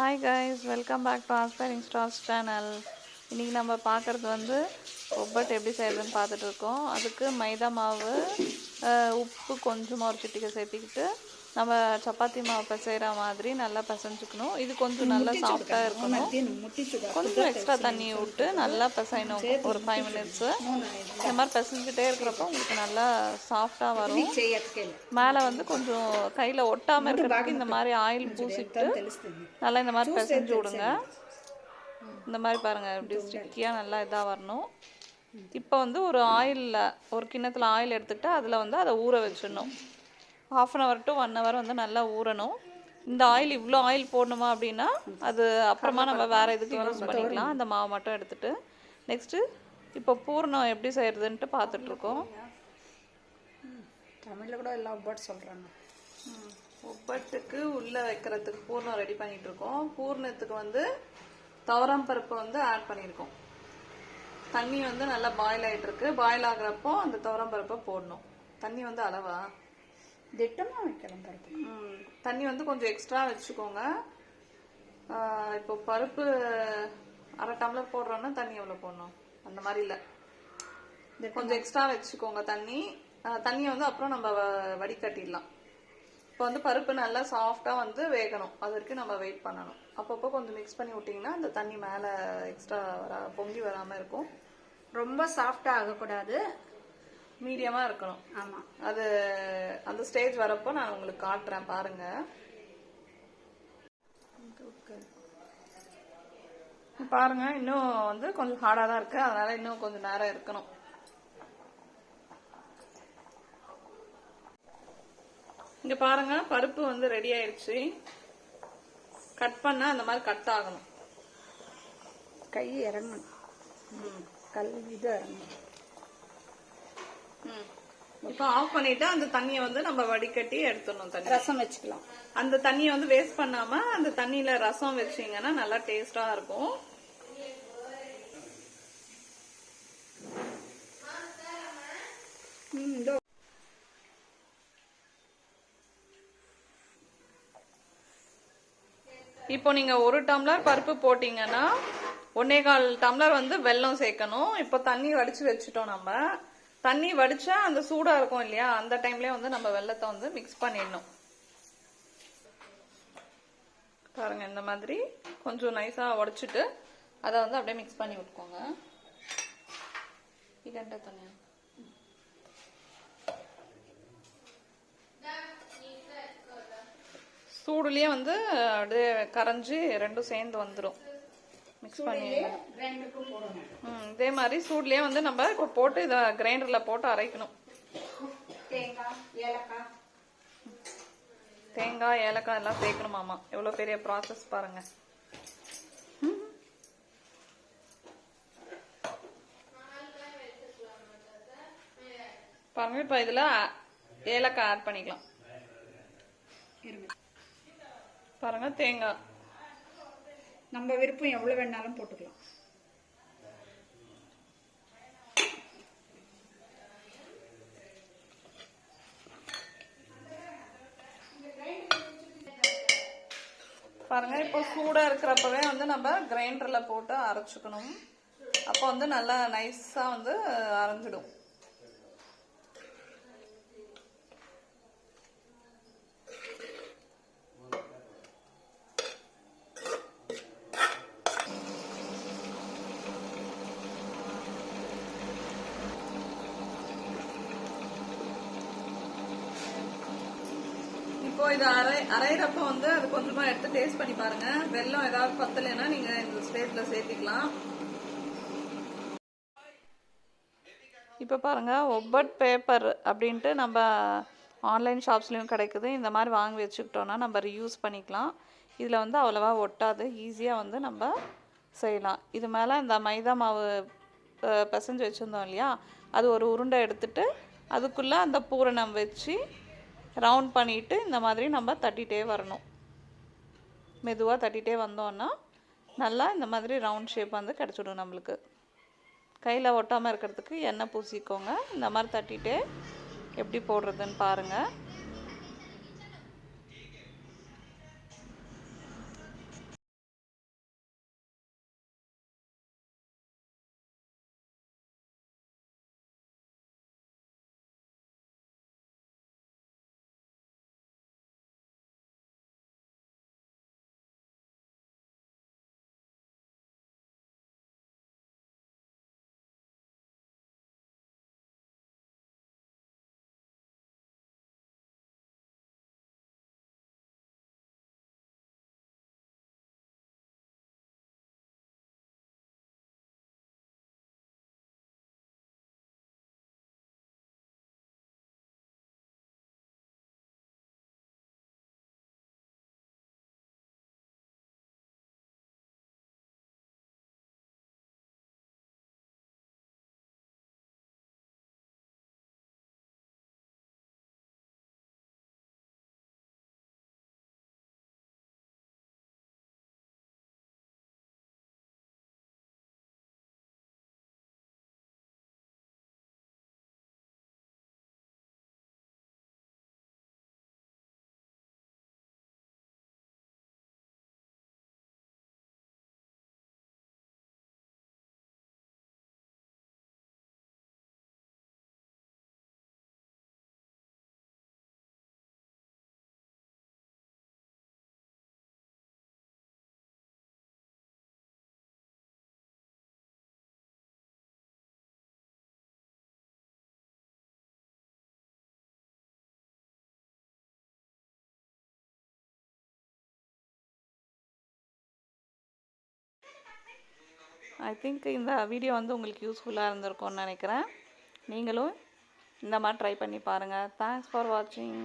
Hi guys welcome back to aspiring stars channel இன்றைக்கி நம்ம பார்க்குறது வந்து ஒப்பட் எப்படி செய்கிறதுன்னு பார்த்துட்டு இருக்கோம். அதுக்கு மைதா மாவு உப்பு கொஞ்சமாக ஒரு சிட்டிக்கை சேர்த்திக்கிட்டு நம்ம சப்பாத்தி மாவு பிசைகிற மாதிரி நல்லா பிசைஞ்சுக்கணும். இது கொஞ்சம் நல்லா சாஃப்டாக இருக்கணும். கொஞ்சம் எக்ஸ்ட்ரா தண்ணி விட்டு நல்லா பிசையணும். ஒரு ஃபைவ் மினிட்ஸு இந்த மாதிரி பிசைஞ்சிட்டே இருக்கிறப்போ உங்களுக்கு நல்லா சாஃப்டாக வரும். மேலே வந்து கொஞ்சம் கையில் ஒட்டாமல் இருக்கிறதுக்கு இந்த மாதிரி ஆயில் பூசிட்டு நல்லா இந்த மாதிரி பிசைஞ்சு விடுங்க. இந்த மாதிரி பாருங்கள் இப்படி ஸ்டிக்கியாக நல்லா இதாக வரணும். இப்போ வந்து ஒரு ஆயிலில் ஒரு கிண்ணத்தில் ஆயில் எடுத்துக்கிட்டு அதில் வந்து அதை ஊற வச்சிடணும். Half an hour to one hour வந்து நல்லா ஊறணும். இந்த ஆயில் இவ்வளோ ஆயில் போடணுமா அப்படின்னா அது அப்புறமா நம்ம வேறு இதுக்கு யூஸ் பண்ணிக்கலாம். அந்த மாவு மட்டும் எடுத்துட்டு நெக்ஸ்ட்டு இப்போ பூர்ணம் எப்படி செய்கிறதுன்ட்டு பார்த்துட்ருக்கோம் தமிழில் கூட எல்லா வேர்ட் சொல்கிறாங்க ஒப்பட்டுக்கு உள்ளே வைக்கிறதுக்கு பூர்ணம் ரெடி பண்ணிட்டு இருக்கோம். பூர்ணத்துக்கு வந்து துவரம் பருப்பு வந்து ஆட் பண்ணியிருக்கோம். தண்ணி வந்து நல்லா பாயில் ஆயிட்டு இருக்கு. பாயில் ஆகுறப்போ அந்த துவரம் பருப்பை போடணும். தண்ணி வந்து அளவா? திட்டமாக வைக்கலாம் பருப்பு தண்ணி வந்து கொஞ்சம் எக்ஸ்ட்ரா வச்சுக்கோங்க. இப்போ பருப்பு அரை டம்ளர் போடுறோன்னா தண்ணி எவ்வளோ போடணும்? அந்த மாதிரி இல்லை. கொஞ்சம் எக்ஸ்ட்ரா வச்சுக்கோங்க தண்ணி. தண்ணியை வந்து அப்புறம் நம்ம வடிகட்டிடலாம். இப்போ வந்து பருப்பு நல்லா சாஃப்டாக வந்து வேகணும். அது வரைக்கும் நம்ம வெயிட் பண்ணணும். அப்பப்போ கொஞ்சம் மிக்ஸ் பண்ணி விட்டிங்கன்னா அந்த தண்ணி மேலே எக்ஸ்ட்ரா வரா பொங்கி வராமல் இருக்கும். ரொம்ப சாஃப்டாக ஆகக்கூடாது. மீடியமாக இருக்கணும். ஆமாம் அது அந்த ஸ்டேஜ் வரப்போ நான் உங்களுக்கு காட்டுறேன் பாருங்க. பாருங்க இன்னும் வந்து கொஞ்சம் ஹார்டாக தான் இருக்கு. அதனால இன்னும் கொஞ்சம் நேரம் இருக்கணும். இங்க பாருங்க பருப்பு வந்து ரெடி ஆயிடுச்சு கட் பண்ணா அந்த மாதிரி கட் ஆகணும். கை இறங்கணும். கல் இது இறங்கணும். இப்போ ஆஃப் பண்ணிட்டு அந்த தண்ணியை வந்து நம்ம வடிகட்டி எடுத்துடணும் தண்ணி. ரசம் வச்சுக்கலாம். அந்த தண்ணியை வந்து வேஸ்ட் பண்ணாம அந்த தண்ணியில ரசம் வச்சீங்கன்னா நல்லா டேஸ்டா இருக்கும். இப்போ நீங்க ஒரு டம்ளர் பருப்பு போட்டீங்கன்னா ஒன்னே கால் டம்ளர் வந்து வெல்லம் சேர்க்கணும். இப்போ தண்ணி வடிச்சு வச்சுட்டோம் நம்ம. தண்ணி வடிச்சா அந்த சூடா இருக்கும் இல்லையா? அந்த டைம்லயே வந்து நம்ம வெள்ளத்தை வந்து மிக்ஸ் பண்ணிடணும். பாருங்க இந்த மாதிரி கொஞ்சம் நைஸா உடைச்சிட்டு அதை வந்து அப்படியே மிக்ஸ் பண்ணி விட்டுக்கோங்க. இதெண்ட தனியா சூடுலயே வந்து அப்படியே கரைஞ்சி ரெண்டும் சேர்ந்து வந்துடும் மிக்ஸ் பண்ணி கிரைண்டருக்கும் போடணும். ம், இதே மாதிரி சூட்லயே வந்து நம்ம இப்போ போட்டு இதை கிரைண்டர்ல போட்டு அரைக்கணும். தேங்காய் ஏலக்காய். தேங்காய் ஏலக்காய் எல்லாம் சேர்க்கணுமாமா எவ்வளவு பெரிய ப்ராசஸ் பாருங்க. ம். பாருங்க இப்போ இதுல ஏலக்காய் ஆட் பண்ணிக்கலாம். இருங்க. பாருங்க தேங்காய். நம்ம விருப்பம் எவ்வளோ வேணாலும் போட்டுக்கலாம். பாருங்க இப்போ சூடாக இருக்கிறப்பவே வந்து நம்ம கிரைண்டரில் போட்டு அரைச்சிக்கணும். அப்போ வந்து நல்லா நைஸாக வந்து அரைஞ்சிடும். இப்போ இது அரை அரைகிறப்ப வந்து அது கொஞ்சமா எடுத்து டேஸ்ட் பண்ணி பாருங்க. வெள்ளம் ஏதாவது பத்தலைன்னா நீங்க இந்த ஸ்டேஜ்ல சேர்த்திக்கலாம். இப்போ பாருங்க ஒப்பட் பேப்பர் அப்படின்ட்டு நம்ம ஆன்லைன் ஷாப்ஸ்லேயும் கிடைக்குது. இந்த மாதிரி வாங்கி வச்சுக்கிட்டோன்னா நம்ம ரியூஸ் பண்ணிக்கலாம். இதில் வந்து அவ்வளோவா ஒட்டாது. ஈஸியாக வந்து நம்ம செய்யலாம். இது மேலே இந்த மைதா மாவு பிசைஞ்சு வச்சுருந்தோம் இல்லையா? அது ஒரு உருண்டை எடுத்துட்டு அதுக்குள்ளே அந்த பூரணம் வச்சு ரவுண்ட் பண்ணிட்டு இந்த மாதிரி நம்ம தட்டிகிட்டே வரணும். மெதுவாக தட்டிகிட்டே வந்தோன்னா நல்லா இந்த மாதிரி ரவுண்ட் ஷேப் வந்து கிடச்சிடும் நம்மளுக்கு. கையில் ஒட்டாமல் இருக்கிறதுக்கு எண்ணெய் பூசிக்கோங்க. இந்த மாதிரி தட்டிகிட்டே எப்படி போடுறதுன்னு பாருங்கள் ஐ திங்க் இந்த வீடியோ வந்து உங்களுக்கு யூஸ்ஃபுல்லாக இருந்திருக்கும்னு நினைக்கிறேன். நீங்களும் இந்த மாதிரி ட்ரை பண்ணி பாருங்கள் தேங்க்ஸ் ஃபார் வாட்சிங்